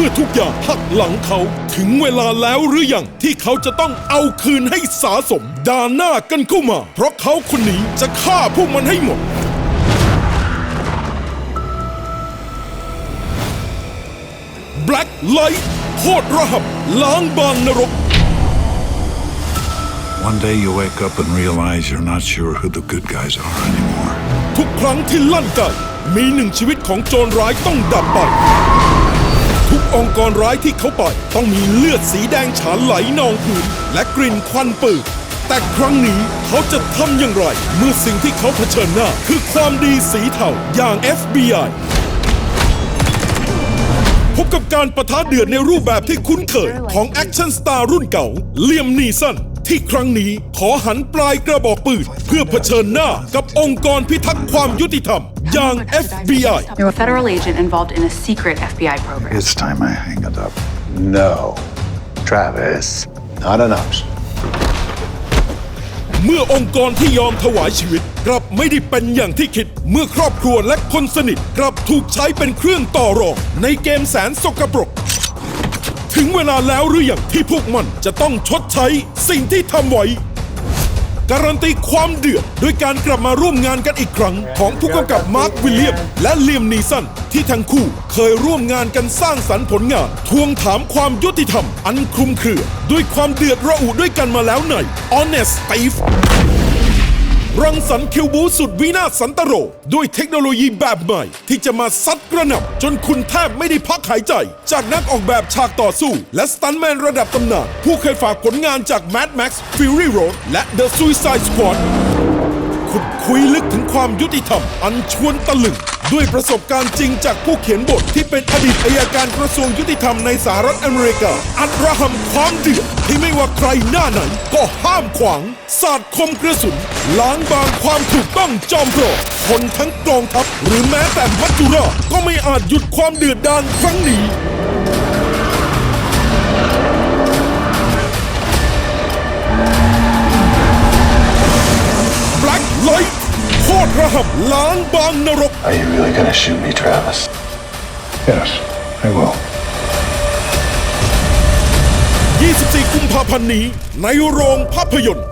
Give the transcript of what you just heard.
มื่อทุกอย่างหักหลังเขาถึงเวลาแล้วหรือยังที่เขาจะต้องเอาคืนให้สาสมด่าหน้ากันเข้ามา เพราะเขาคนนี้จะฆ่าพวกมันให้หมด Black Light โคตรระหับล้างบางนรก One day you wake up and realize you're not sure who the good guys are anymore. ทุกครั้งที่ลั่นไกมีหนึ่งชีวิตของโจรร้ายต้องดับไปทุก องค์กรร้ายที่เขาปล่อย ต้องมีเลือดสีแดงฉานไหลนองพื้นและกลิ่นควันปืนแต่ครั้งนี้เขาจะทำอย่างไร เมื่อสิ่งที่เขาเผชิญหน้า คือความดีสีเทาอย่าง FBI พบกับการประทะเดือดในรูปแบบที่คุ้นเคยของแอคชั่นสตาร์รุ่นเก่าเลียมนีสันที่ครั้งนี้ขอหันปลายกระบอกปืนเพื่อเผชิญหน้ากับองค์กรพิทักษ์ความยุติธรรมอย่าง FBI You're a federal agent involved in a secret FBI program. It's time I hang it up. No, Travis, not enough. เมื่อองค์กรที่ยอมถวายชีวิต กลับไม่ได้เป็นอย่างที่คิด เมื่อครอบครัวและคนสนิท กลับถูกใช้เป็นเครื่องต่อรองในเกมแสนสกปรก ถึงเวลาแล้วหรือยังที่พวกมันจะต้องชดใช้สิ่งที่ทำไว้ การันตีความเดือดด้วยการกลับมาร่วมงานกันอีกครั้ง ของผู้กำกับมาร์ควิลเลียม และเลียมนีสันที่ทั้งคู่เคยร่วมงานกันสร้างสรรค์ผลงาน ทวงถามความยุติธรรม อันคลุมเครือ ด้วยความเดือดระอุด้วยกันมาแล้วใน Honest Thief รังสรรค์คิวบูสุดวินาศสันตโร ด้วยเทคโนโลยีแบบใหม่ ที่จะมาซัดกระหน่ำจนคุณแทบไม่ได้พักหายใจ จากนักออกแบบฉากต่อสู้ และสตันแมนระดับตำนาน ผู้เคยฝากผลงานจาก Mad Max Fury Road และ The Suicide Squad ขุดคุยลึกถึงความยุติธรรม อันชวนตะลึง ด้วยประสบการณ์จริงจากผู้เขียนบทที่เป็นอดีตอายการกระทรวงยุติธรรมในสหรัฐอเมริกา อัดระหำความเดือดที่ไม่ว่าใครหน้าไหนก็ห้ามขวางสาดคมกระสุน ล้างบางความถูกต้องจอมโหดคนทั้งกองทัพหรือแม้แต่มัจจุราชก็ไม่อาจหยุดความเดือดดาลครั้งนี้ Black Light โคตรระหับล้างบางนรก Are you really gonna shoot me, Travis? Yes, I will. 24 กุมภาพันธ์นี้ในโรงภาพยนตร์